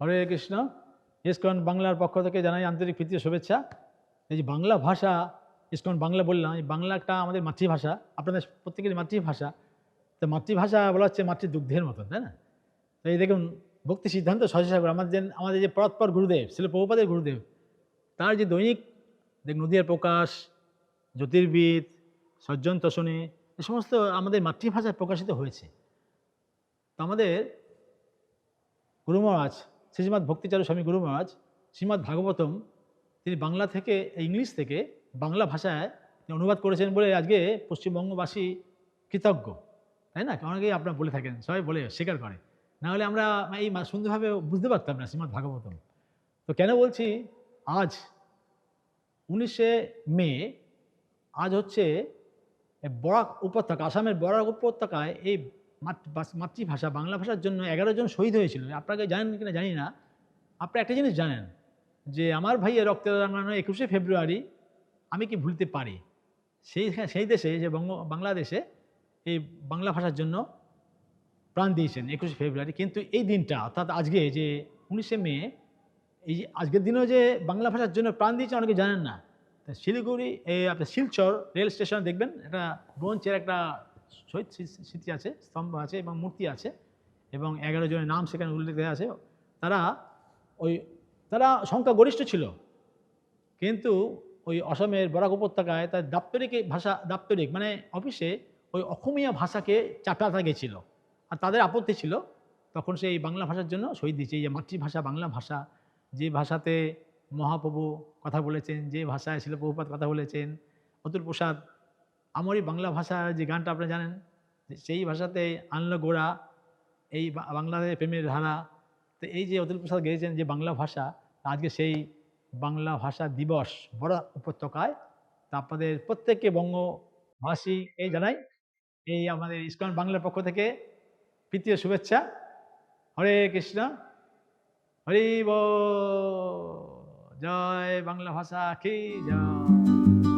হরে Krishna. ISKCON বাংলার পক্ষ থেকে জানাই আন্তরিক প্রীতি ও শুভেচ্ছা। এই যে বাংলা ভাষা, ইস্কন বাংলা বললাম, এই বাংলাটা আমাদের মাতৃভাষা, আপনাদের প্রত্যেকের মাতৃভাষা। তো মাতৃভাষা বলা হচ্ছে মাতৃ দুগ্ধের মতন তাই না? তো এই দেখুন, ভক্তি সিদ্ধান্ত সহজ সাগর, আমাদের আমাদের যে পরৎপর গুরুদেব, শিল প্রভুপাদের গুরুদেব, তার যে দৈনিক, দেখ নদীয়ার প্রকাশ, জ্যোতির্বিদ সজ্জন তোষণে এ সমস্ত আমাদের মাতৃভাষায় প্রকাশিত হয়েছে। তো আমাদের গুরু মহারাজ শ্রীমৎ ভক্তিচারু স্বামী গুরু মহারাজ, শ্রীমৎ ভাগবতম, তিনি বাংলা থেকে, ইংলিশ থেকে বাংলা ভাষায় অনুবাদ করেছেন বলে আজকে পশ্চিমবঙ্গবাসী কৃতজ্ঞ। তাই না? অনেকেই আপনারা বলে থাকেন, সবাই বলে, স্বীকার করে। না হলে আমরা এই সুন্দরভাবে বুঝতে পারতাম না শ্রীমৎ ভাগবতম। তো কেন বলছি? আজ উনিশে মে, আজ হচ্ছে বরাক উপত্যকা, আসামের বরাক উপত্যকায় এই মাতৃভাষা, বাংলা ভাষার জন্য এগারো জন শহীদ হয়েছিল। আপনাকে জানেন কিনা জানি না। আপনি একটা জিনিস জানেন যে আমার ভাইয়ের রক্তের রাঙানো একুশে ফেব্রুয়ারি আমি কি ভুলতে পারি? সেই সেই দেশে, যে বঙ্গ বাংলাদেশে এই বাংলা ভাষার জন্য প্রাণ দিয়েছেন একুশে ফেব্রুয়ারি। কিন্তু এই দিনটা, অর্থাৎ আজকে যে উনিশে মে, এই যে আজকের দিনেও যে বাংলা ভাষার জন্য প্রাণ দিয়েছে অনেকে জানেন না। শিলিগুড়ি, এই আপনার শিলচর রেল স্টেশন দেখবেন, একটা ব্রোঞ্চের একটা শহীদ স্মৃতি আছে, স্তম্ভ আছে এবং মূর্তি আছে এবং এগারো জনের নাম সেখানে উল্লেখ আছে। তারা ওই, তারা সংখ্যা গরিষ্ঠ ছিল। কিন্তু ওই অসমের বরাক উপত্যকায় তার দাপ্তরিক ভাষা, দাপ্তরিক মানে অফিসে ওই অসমীয়া ভাষাকে চাপাতে গেছিল আর তাদের আপত্তি ছিল। তখন সেই বাংলা ভাষার জন্য শহীদ দিয়েছে। যে মাতৃভাষা, বাংলা ভাষা, যে ভাষাতে মহাপ্রভু কথা বলেছেন, যে ভাষায় শিলপ্রভুপাত কথা বলেছেন, অতুল প্রসাদ আমারই বাংলা ভাষার যে গানটা আপনারা জানেন, সেই ভাষাতে আনলো গোড়া, এই বা- বাংলাদেশ প্রেমের ধারা। তো এই যে অতুল প্রসাদ গেয়েছেন যে বাংলা ভাষা, আজকে সেই বাংলা ভাষা দিবস বড় উপত্যকায়, তা আপনাদের প্রত্যেককে বঙ্গভাষী এই জানাই, এই আমাদের ইস্কন বাংলার পক্ষ থেকে প্রীতীয় শুভেচ্ছা। হরে কৃষ্ণ, হরি জয় বাংলা ভাষা কি জয়।